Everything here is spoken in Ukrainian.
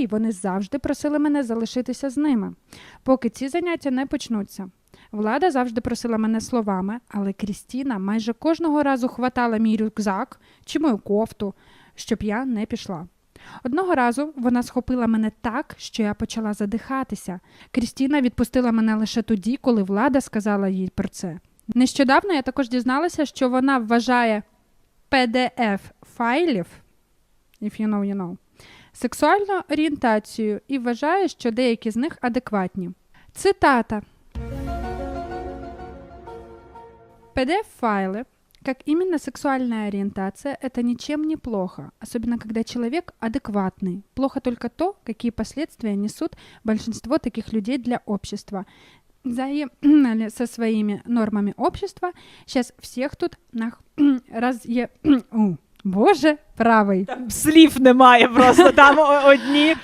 і вони завжди просили мене залишитися з ними, поки ці заняття не почнуться. Влада завжди просила мене словами, але Крістіна майже кожного разу хватала мій рюкзак чи мою кофту, щоб я не пішла. Одного разу вона схопила мене так, що я почала задихатися. Крістіна відпустила мене лише тоді, коли влада сказала їй про це. Нещодавно я також дізналася, що вона вважає PDF файлів, if you know, you know, сексуальну орієнтацію і вважає, що деякі з них адекватні. Цитата. PDF-файлы, как именно сексуальная ориентация, это ничем не плохо, особенно когда человек адекватный. Плохо только то, какие последствия несут большинство таких людей для общества. Заебали со своими нормами общества. Сейчас всех тут нах... раз Боже, правий. Там слів немає просто там одні.